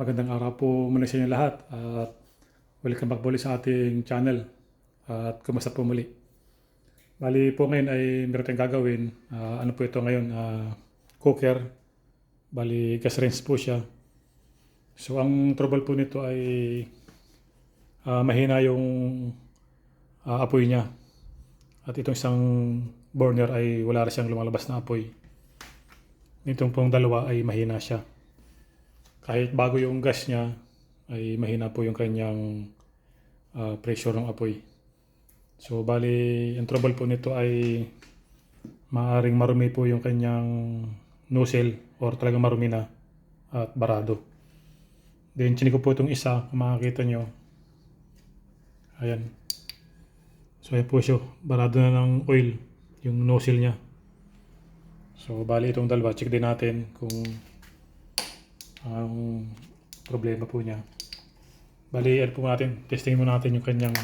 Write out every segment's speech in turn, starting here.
Magandang araw po muli sa inyo lahat at welcome back muli sa ating channel at kumusta po muli. Bali po ngayon ay meron tayong gagawin. Ah, ano po ito ngayon? Ah, cooker. Bali gas range po siya. So ang trouble po nito ay ah, mahina yung ah, apoy niya. At itong isang burner ay wala rin siyang lumalabas na apoy. Itong pong dalawa ay mahina siya kahit bago yung gas niya ay mahina po yung kanyang ah, pressure ng apoy. So bali, ang trouble po nito ay maaring marumi po yung kanyang nozzle or talagang marumi na at barado. Then chinik ko po itong isa, kung makikita nyo. Ayan. So ayan po siya, barado na ng oil yung nozzle niya. So bali itong dalawa, check din natin kung ang problema po niya. Bali, ano po natin, testing mo natin yung kanyang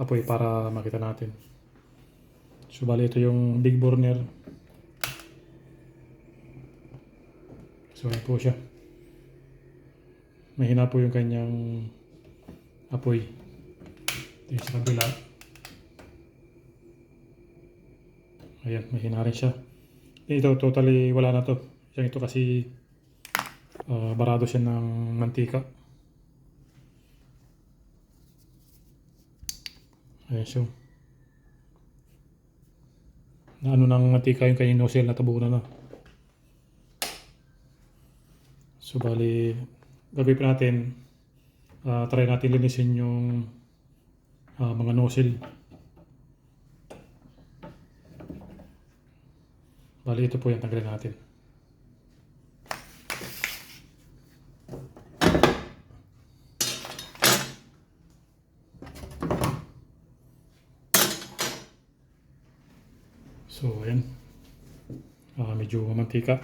apoy para makita natin. So, bali, ito yung big burner. So, ayan po siya. Mahina po yung kanyang apoy. Ito yung sa kabila. Ayan, mahina rin siya. Ito, totally wala na to. Yung ito kasi Ah, barado siya ng mantika. Ayan siya. Na ano ng mantika yung kanyang nozzle na tabunan na. So bali, gagawin pa natin, ah, try natin linisin yung ah, mga nozzle. Bali, ito po yung tanggalin natin. So, ayan. Ah, medyo mantika.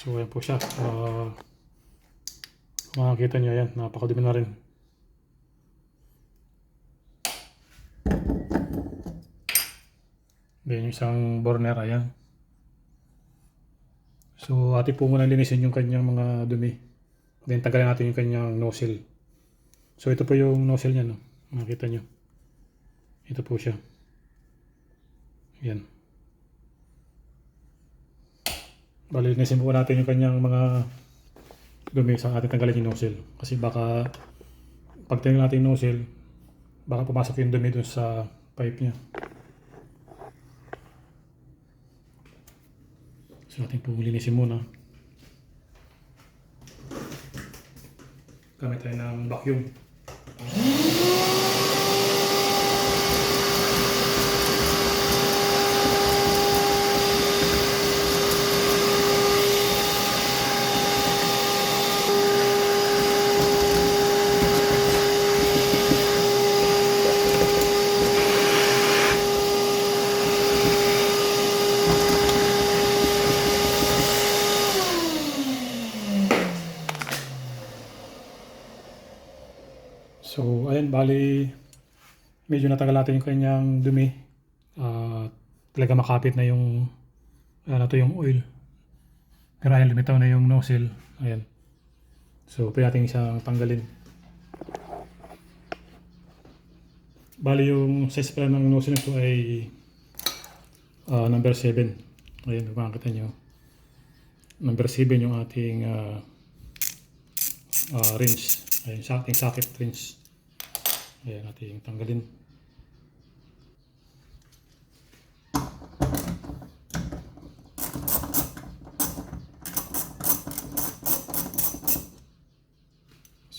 So, ayan po siya. Ah, kung makikita niyo, ayan. Napakadumi na rin. Then, yung isang burner, ayan. So, ati po muna linisin yung kanyang mga dumi. Then, tagalin natin yung kanyang nozzle. So, ito po yung nozzle niya, no? Makita nyo. Ito po siya. Yan. Bali, linisin po natin yung kanyang mga dumi sa ating tanggalin yung nozzle. Kasi baka, pag tingnan natin yung nozzle, baka pumasok yung dumi dun sa pipe niya. So ating po linisin muna. Gamit tayo ng vacuum. So, ayan, bali, medyo natagal natin yung kanyang dumi. Ah, talaga makapit na yung, ano to yung oil. Pero ayan, lumitaw na yung nozzle. Ayan. So, pwede natin siyang tanggalin. Bali, yung size pala ng nozzle nito ay ah, number 7. Ayan, kung makikita nyo. Number 7 yung ating ah, ah, rinse. Ayan, sa ating socket rinse. Ayan, ating tanggalin.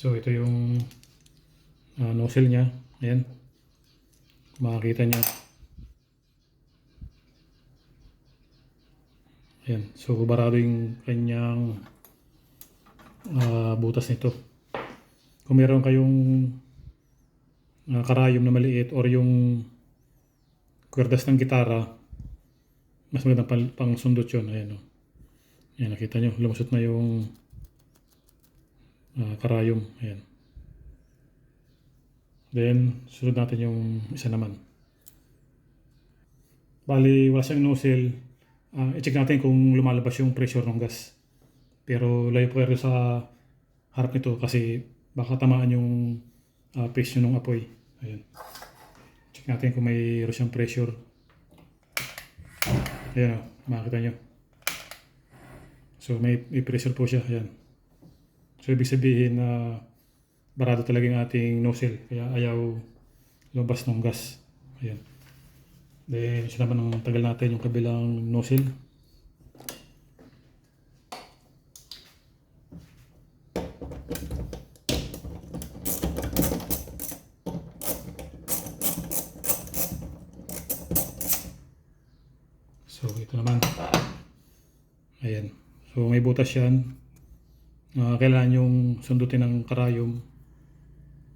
So, ito yung ah, nozzle niya. Ayan. Makikita niya. Ayan. So, barado yung kanyang ah, butas nito. Kung meron kayong uh, karayom na maliit or yung kwerdas ng gitara, mas magandang pang, sundot yun. Ayan, o. Ayan, nakita nyo, lumusot na yung ah, karayom. Ayan. Then, sunod natin yung isa naman. Bali, wala siyang nozzle. Ah, i-check natin kung lumalabas yung pressure ng gas. Pero layo po kayo sa harap nito kasi baka tamaan yung uh, face nyo ng apoy. Ayan. Check natin kung may siyang pressure. Ayan, makikita nyo. So may, may pressure po siya. Ayan. So ibig sabihin na barado talaga yung ating nozzle. Kaya ayaw lumabas ng gas. Ayan. Then siya naman ang tagal natin yung kabilang nozzle. So ito naman. Ayan. So may butas yan. Ah, kailangan yung sundutin ng karayom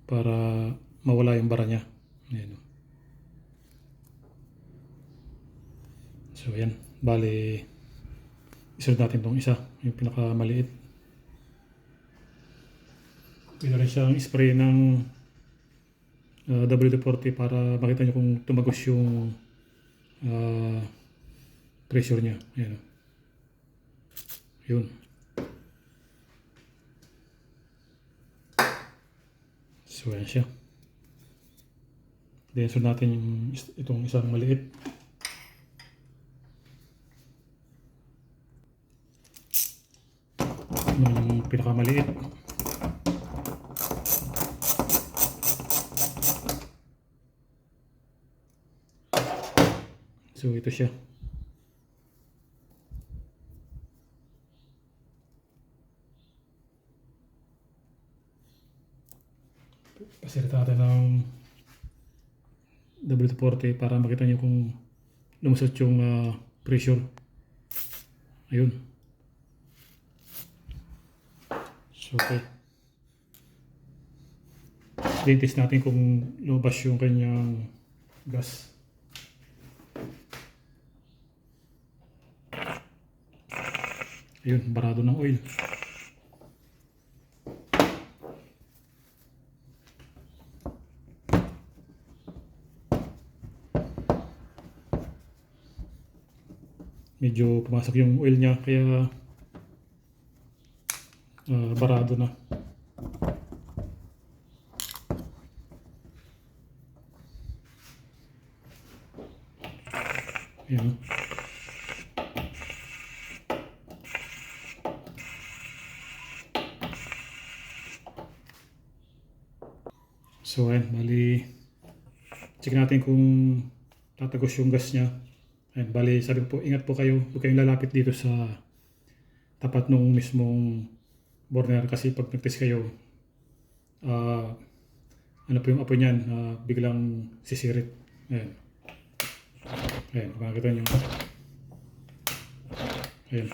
para mawala yung bara niya. Ayan. So ayan. Bali, isunod natin tong isa. Yung pinakamaliit. Pwede rin siyang spray ng ah, WD-40 para makita nyo kung tumagos yung ah, pressure niya. Ayan. Yun. Ayan siya. Natin yung itong isang maliit. Yung pinakamaliit. So, ito siya. Pasilita natin ng W40 para makita nyo kung lumusot yung ah, pressure. Ayun. So, okay. Then natin kung lumabas yung kanyang gas. Ayun, barado ng oil. Medyo pumasok yung oil niya kaya ah, barado na. Ayan. So ayan, bali check natin kung tatagos yung gas niya. Ayan, bali, sabi ko po, ingat po kayo. Huwag kayong lalapit dito sa tapat nung mismong burner kasi pag nag-test kayo, ah, ano po yung apoy niyan, ah, biglang sisirit. Ayan. Ayan, makikita nyo. Ayan.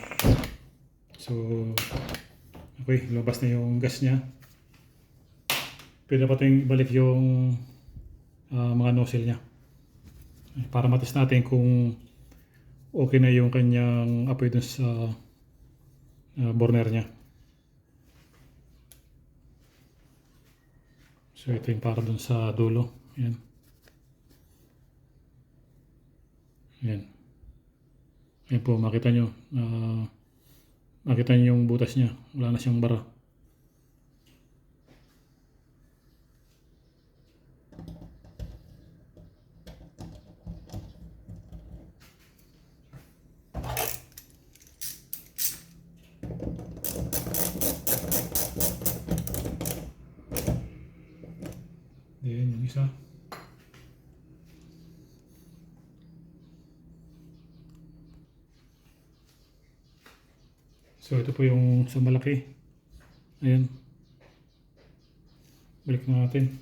So, okay, lumabas na yung gas niya. Pwede pa tayong ibalik yung ah, mga nozzle niya para matest natin kung okay na yung kanyang apoy dun sa uh, burner niya. So ito yung para dun sa dulo. Yan. Yan. Yan po, makita nyo. Uh, makita nyo yung butas niya. Wala na siyang bara. Then yung isa. So ito po yung sa malaki. Ayan. Balik na natin.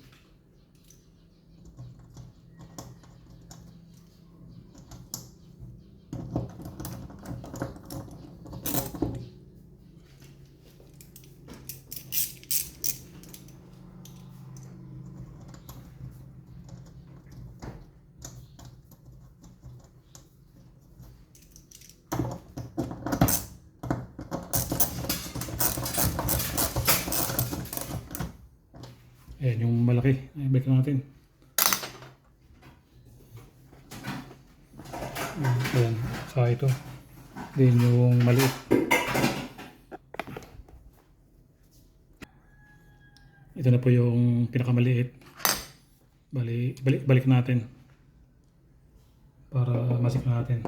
Ayan, yung malaki. Ay, balik natin. Ayan, saka ito. Then yung maliit. Ito na po yung pinakamaliit. Bali, balik, balik natin. Para masik natin.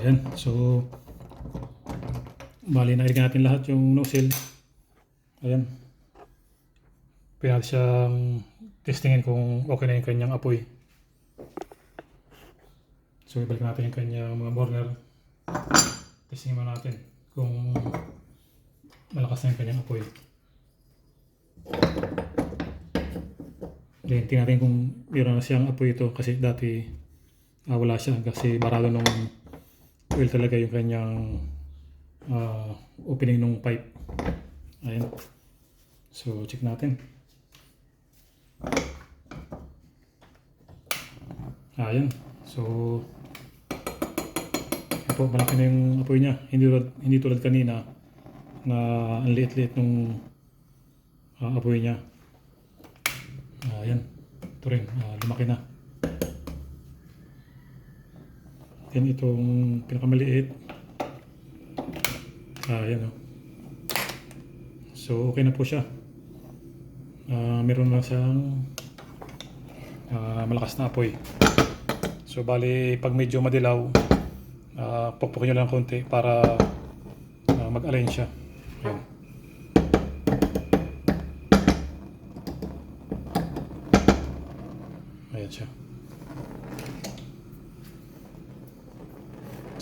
Ayan, so bali nailagay natin lahat yung nozzle. Ayan. Pwede natin siyang testingin kung okay na yung kanyang apoy. So ibalik natin yung kanyang mga burner. Testingin mo natin kung malakas na yung kanyang apoy. Then tingnan natin kung meron na siyang apoy ito kasi dati ah, wala siya kasi barado nung oil talaga yung kanyang ah, opening ng pipe. Ayan. So, check natin. Ayan. So, po, malaki na yung apoy niya. Hindi tulad, hindi tulad kanina na ang liit-liit nung ah, apoy niya. Ayan. Ito rin, ah, lumaki na. Then itong pinakamaliit. Ah, yan oh. So, okay na po siya. Ah, meron na siyang ah, malakas na apoy. So, bali, pag medyo madilaw, uh, pukpukin nyo lang konti para ah, mag-align siya. Ayan. Ayan siya.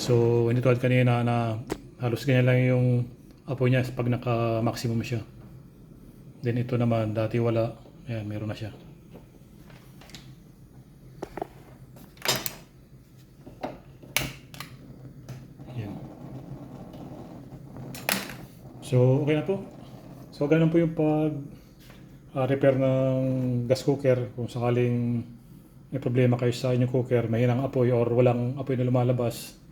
So, hindi tulad kanina na halos ganyan lang yung apoy niya pag naka-maximum siya. Then ito naman, dati wala. Ayan, meron na siya. Ayan. So, okay na po. So, ganun po yung pag ah, repair ng gas cooker kung sakaling may problema kayo sa inyong cooker, mahinang apoy or walang apoy na lumalabas.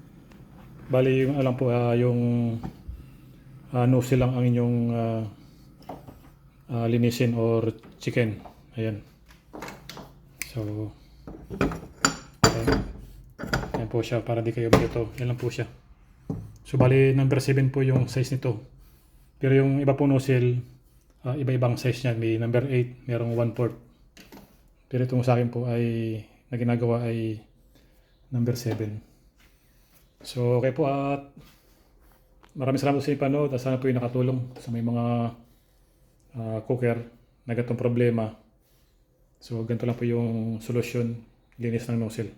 Bali, yung alam po, ah, yung uh, nozzle lang ang inyong ah, ah, linisin or chicken. Ayan. So, ayan. Ayan po siya para di kayo malito. Yan lang po siya. So, bali, number 7 po yung size nito. Pero yung iba po nozzle, ah, iba-ibang size niyan. May number 8, merong 1 port. Pero itong sa akin po ay na ginagawa ay number 7. So, okay po at maraming salamat sa inyo panood at sana po yung nakatulong sa may mga ah, cooker na ganitong problema. So, ganito lang po yung solusyon, linis ng nozzle.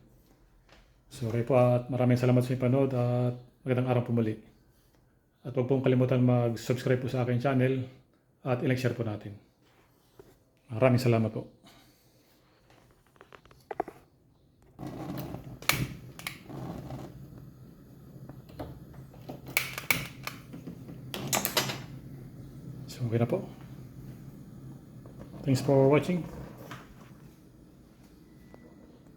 So, okay po at maraming salamat sa inyo panood at magandang araw po muli. At huwag pong kalimutan mag-subscribe po sa aking channel at i-like share po natin. Maraming salamat po. Okay na po. Thanks for watching.